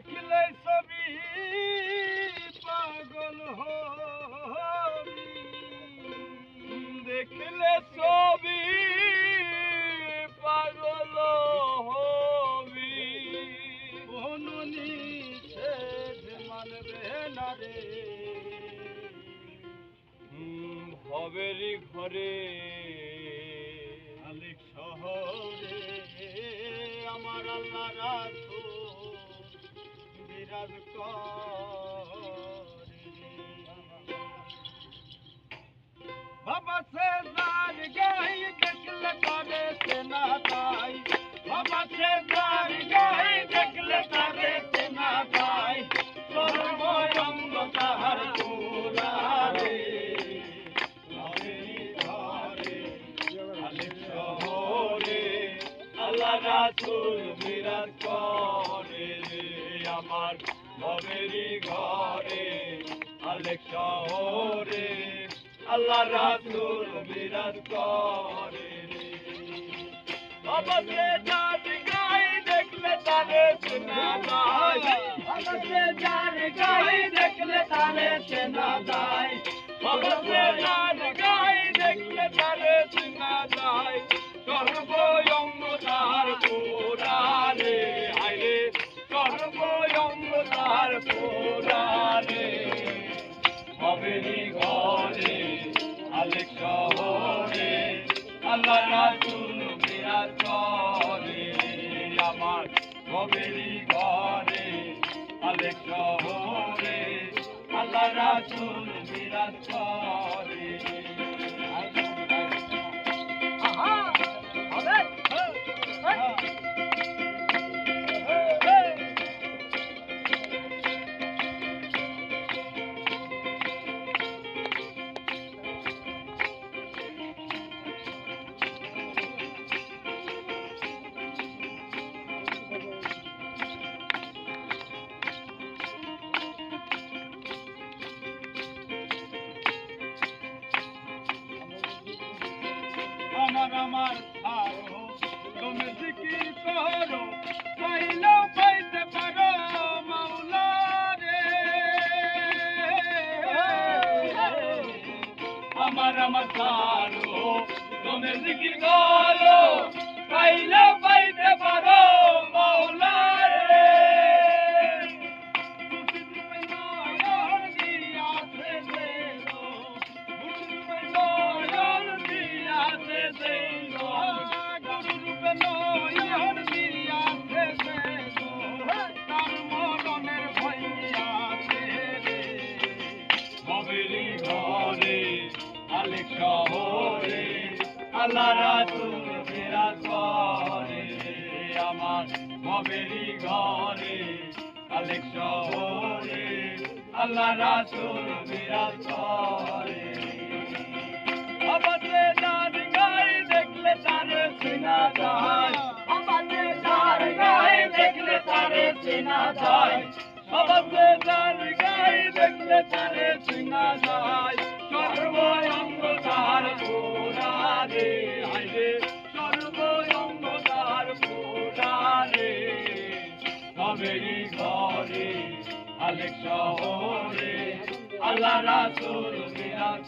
দেখলে সবই পাগল হবি। দেখলে সবই পাগল হবি। কোনো নিষেধ মানবে না রে। ভবেরই ঘরে। আলেক শহরে আমার আল্লাহ রাসুল। করে বাবা সে দার গাই সেনা তাই বাবা সে দার গাই দেখলে তারে সেনা তাই সর্বঙ্গ তাহার রাসূল বিরাজ করে আমার ভবেরি ঘরে, আলেক শহরে, আল্লাহ রাসূল বিরাজ করে অবশ্যে যার গাই দেখলে তারে চেনা যায়। অবশ্যে যার গাই দেখলে হবেনি ঘরে, আলেক শহরে, আল্লাহ রাসূল বিরাজ করে। আমার হবেনি ঘরে, আলেক শহরে, আল্লাহ রাসূল বিরাজ করে। আমার ছাড়ো, তুমি জিকির করো পাইলেও পাইতে পারো মাওলা রে আমার আমার ছাড়ো, তুমি জিকির করো পাইলেও পাইতে পারো আল্লাহ রাসূল বিরাজ করে। আমার মবেরি ঘরে আলেক শহরে আল্লাহ রাসূল বিরাজ করে। গায়ে দেখলে তারে চেনা যায়। আমাদের গায়ে দেখলে তারে চেনা যায়। আমাদের চেনা যায়। কবেরি ঘরে আলেক শহরে আল্লাহ রাসূল বিরাজ